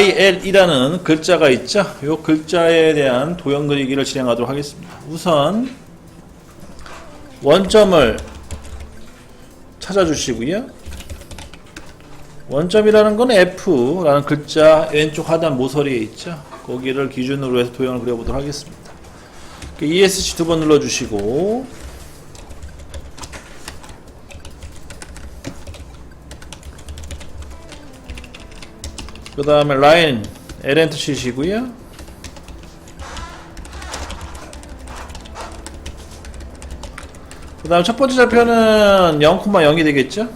IL이라는 글자가 있죠. 이 글자에 대한 도형 그리기를 진행하도록 하겠습니다. 우선 원점을 찾아주시고요. 원점이라는 건 F라는 글자 왼쪽 하단 모서리에 있죠. 거기를 기준으로 해서 도형을 그려보도록 하겠습니다. 그 ESC 두 번 눌러주시고 그 다음에 라인 L엔터 치시고요. 그 다음 첫 번째 좌표는 0,0이 되겠죠?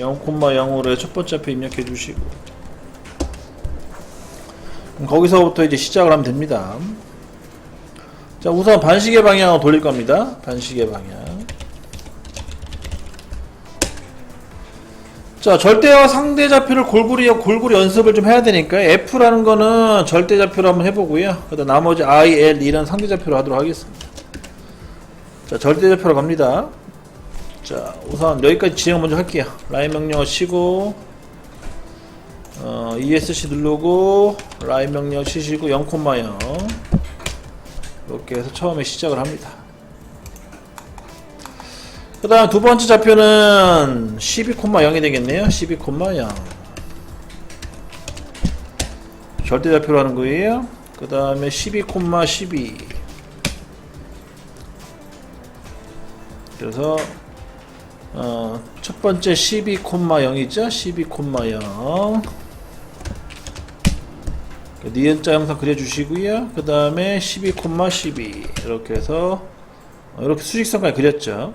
0,0으로 첫 번째 좌표 입력해 주시고 거기서부터 이제 시작을 하면 됩니다. 자 우선 반시계 방향으로 돌릴 겁니다. 반시계 방향. 자, 절대와 상대 좌표를 골고루 골고루 연습을 좀 해야 되니까 F라는 거는 절대 좌표로 한번 해보고요. 그다음 나머지 I, L, E는 상대 좌표로 하도록 하겠습니다. 자, 절대 좌표로 갑니다. 자, 우선 여기까지 진행 먼저 할게요. 라인 명령어 치고 어, ESC 누르고 라인 명령 치시고 0,0 이렇게 해서 처음에 시작을 합니다. 그 다음 두 번째 좌표는 12,0이 되겠네요. 12,0 절대 좌표로 하는 거예요. 그 다음에 12,12 그래서 어, 첫 번째 12,0이죠. 12,0그 니은자 영상 그려주시고요. 그 다음에 12,12 이렇게 해서 어, 이렇게 수직선까지 그렸죠.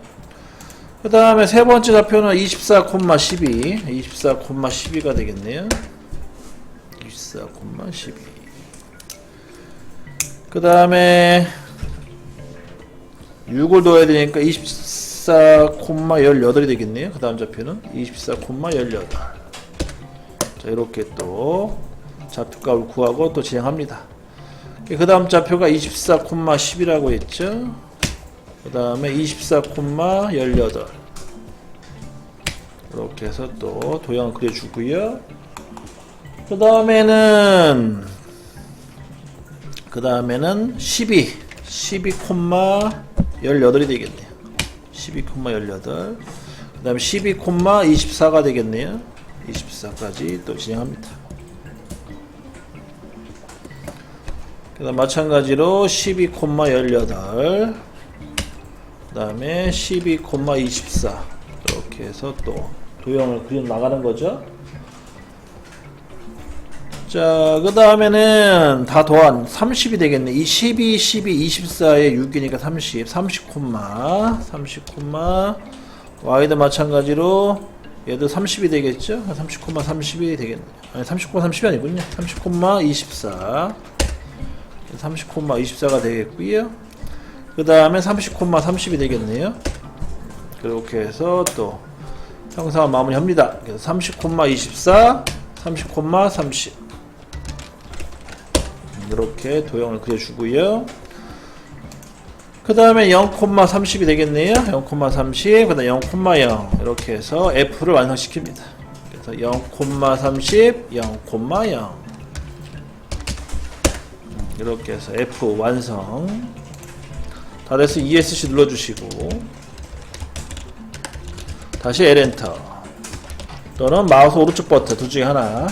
그 다음에 세 번째 좌표는 24,12 24,12가 되겠네요. 24,12그 다음에 6을 넣어야 되니까 24,18이 되겠네요. 그 다음 좌표는 24,18 자 이렇게 또 좌표값을 구하고 또 진행합니다. 그 다음 좌표가 24,10이라고 했죠 그 다음에 24,18 이렇게 해서 또 도형을 그려주고요. 그 다음에는 그 다음에는 12 12,18이 되겠네요. 12,18그 다음에 12,24가 되겠네요. 24까지 또 진행합니다. 그 다음 마찬가지로 12,18 그 다음에 12,24 이렇게 해서 또 도형을 그려 나가는 거죠. 자 그 다음에는 다 더한 30이 되겠네. 이 12, 12, 24에 6이니까 30 30 콤마 30 콤마. y도 마찬가지로 얘도 30이 되겠죠? 30 콤마 30이 되겠네. 아니 30 콤마 30이 아니군요. 30 콤마 24 30 콤마 24가 되겠고요 그 다음에 30, 30이 되겠네요. 그렇게 해서 또 형상을 마무리합니다. 그래서 30, 24, 30, 30 이렇게 도형을 그려주고요. 그 다음에 0,30이 되겠네요. 0,30, 그 다음 0,0 이렇게 해서 F를 완성시킵니다. 그래서 0,30, 0,0 이렇게 해서 F 완성. 다 돼서 ESC 눌러주시고 다시 L 엔터 또는 마우스 오른쪽 버튼 둘 중에 하나.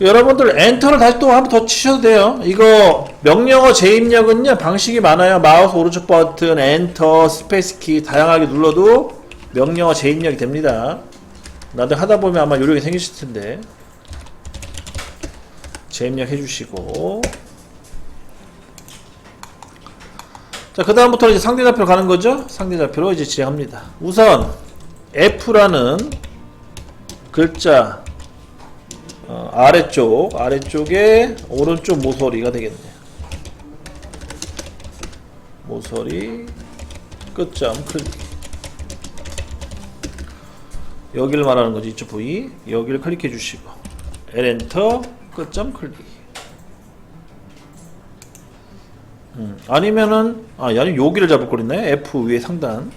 여러분들 엔터를 다시 또 한 번 더 치셔도 돼요. 이거 명령어 재입력은요 방식이 많아요. 마우스 오른쪽 버튼 엔터 스페이스 키 다양하게 눌러도 명령어 재입력이 됩니다. 나중에 하다 보면 아마 요령이 생기실 텐데. 재입력 해주시고 자, 그 다음부터 이제 상대 좌표로 가는 거죠? 상대 좌표로 이제 진행합니다. 우선, F라는 글자, 어, 아래쪽, 아래쪽에 오른쪽 모서리가 되겠네요. 모서리, 끝점, 클릭. 여기를 말하는 거지, 이쪽 부위. 여기를 클릭해 주시고, L 엔터, 끝점, 클릭. 음, 아니면은 아 아니 여기를 잡을 거랬네 F 위에 상단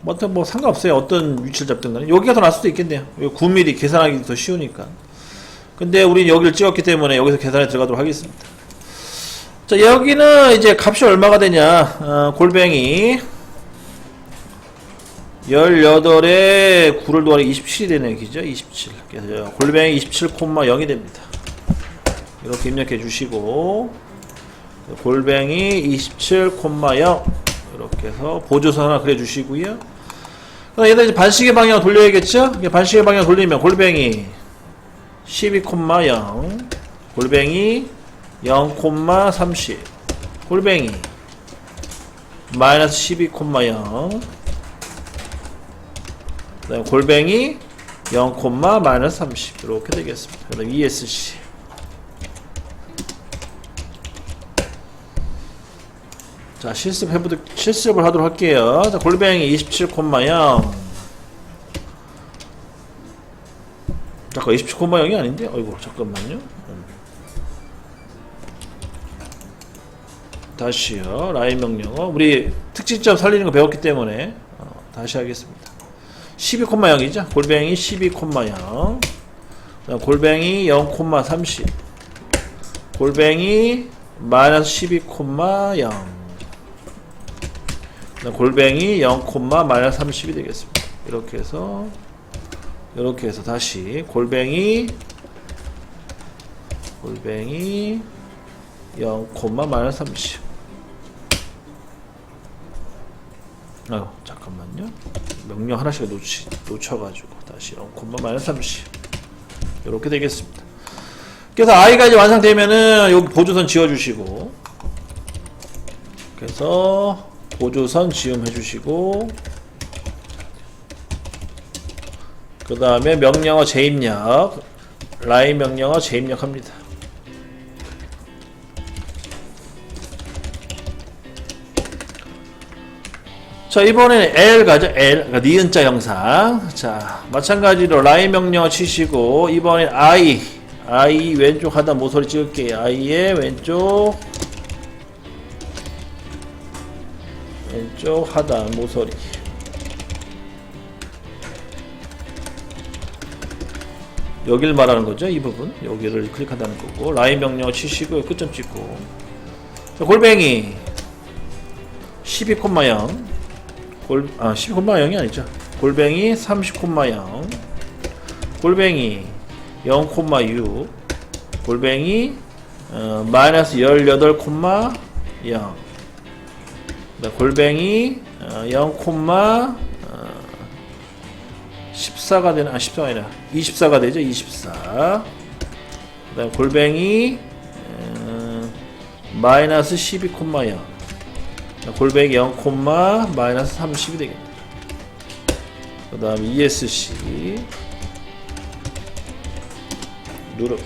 뭐, 뭐 상관없어요. 어떤 위치를 잡든 간에. 여기가 더 나을 수도 있겠네요. 여기 9mm 계산하기 더 쉬우니까. 근데 우린 여기를 찍었기 때문에 여기서 계산에 들어가도록 하겠습니다. 자, 여기는 이제 값이 얼마가 되냐. 어, 골뱅이 18에 9를 더하기 27이 되네요. 그죠? 27. 그래서 골뱅이 27,0이 됩니다. 이렇게 입력해 주시고 골뱅이 27,0 이렇게 해서 보조선 하나 그려 주시고요. 얘들 이제 반시계 방향 돌려야겠죠? 반시계 방향 돌리면 골뱅이 12,0 골뱅이 0,30 골뱅이 마이너스 12,0 그다음 골뱅이 0, 마이너스 30 이렇게 되겠습니다. 그다음 ESC 자 실습 해보도 실습을 하도록 할게요. 자 골뱅이 27,0 잠깐 27,0이 아닌데? 어이구 잠깐만요. 음. 다시요 라인 명령어 우리 특징점 살리는 거 배웠기 때문에 어, 다시 하겠습니다. 12,0이죠. 골뱅이 12,0 골뱅이 0,30 골뱅이 마이너스 12,0 골뱅이 0, 마이너스 30이 되겠습니다. 이렇게 해서 이렇게 해서 다시 골뱅이 골뱅이 0, 마이너스 30 아유 잠깐만요. 명령 하나씩 놓치, 놓쳐가지고 다시 0, 마이너스 30 이렇게 되겠습니다. 그래서 i가 이제 완성되면은 여기 보조선 지워주시고. 그래서 보조선 지음 해주시고 그 다음에 명령어 재입력 라인 명령어 재입력합니다. 자 이번에는 L 가죠? L 그러니까 니은자 형상. 자 마찬가지로 라인 명령어 치시고 이번엔 I I 왼쪽 하단 모서리 찍을게요. I의 왼쪽 왼쪽 하단 모서리. 여기를 말하는 거죠 이 부분? 여기를 클릭한다는 거고 라인 명령어 치시고 끝점 찍고. 자, 골뱅이. 12,0 골, 아, 10,0이 아니죠. 골뱅이 30,0 골뱅이 0,6 골뱅이 어, 마이너스 18,0 네, 골뱅이 어, 0, 어, 14가 되는 아 14가 아니라 24가 되죠 24 그다음 골뱅이 어, 마이너스 12,0 골뱅이 0, 마이너스 30이 되겠다. 그 다음 ESC 누르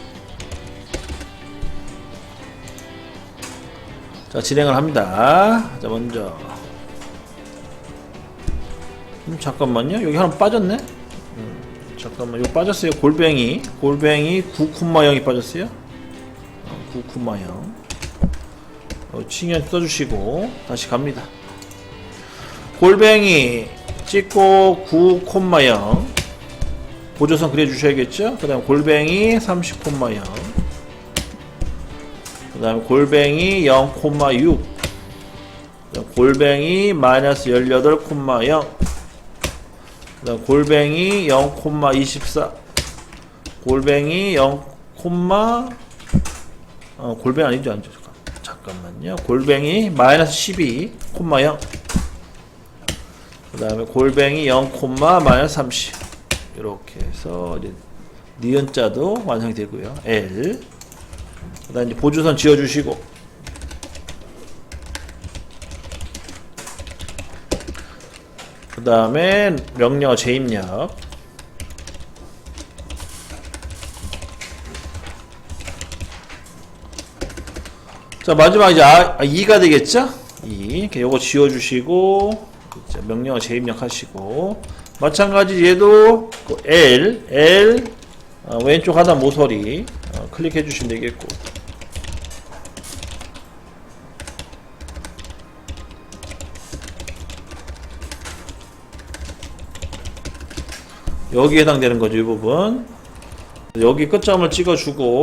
자 진행을 합니다. 자 먼저 음, 잠깐만요 여기 하나 빠졌네. 음, 잠깐만 이거 빠졌어요 골뱅이 골뱅이 9,0이 빠졌어요. 어, 9,0 어, 칭연 써주시고 다시 갑니다. 골뱅이 찍고 9,0 보조선 그려주셔야겠죠? 그 다음 골뱅이 30,0 그 다음에 골뱅이 0,6 골뱅이 마이너스 18,0 그 다음 골뱅이 0,24 골뱅이 0, 어, 골뱅이 아니죠? 아니죠? 잠깐만요. 골뱅이 마이너스 12, 콤마 0. 그 다음에 골뱅이 0, 콤마 마이너스 30. 이렇게 해서 니은자도 완성이 되고요. L. 그 다음에 보조선 지어주시고. 그 다음에 명령어 재입력. 자 마지막 이제 아, 2가 되겠죠? 2 이렇게 요거 지워주시고 자, 명령어 재입력 하시고 마찬가지 얘도 그 L L 어, 왼쪽 하단 모서리 어, 클릭해 주시면 되겠고. 여기 해당되는 거죠 이 부분. 여기 끝점을 찍어주고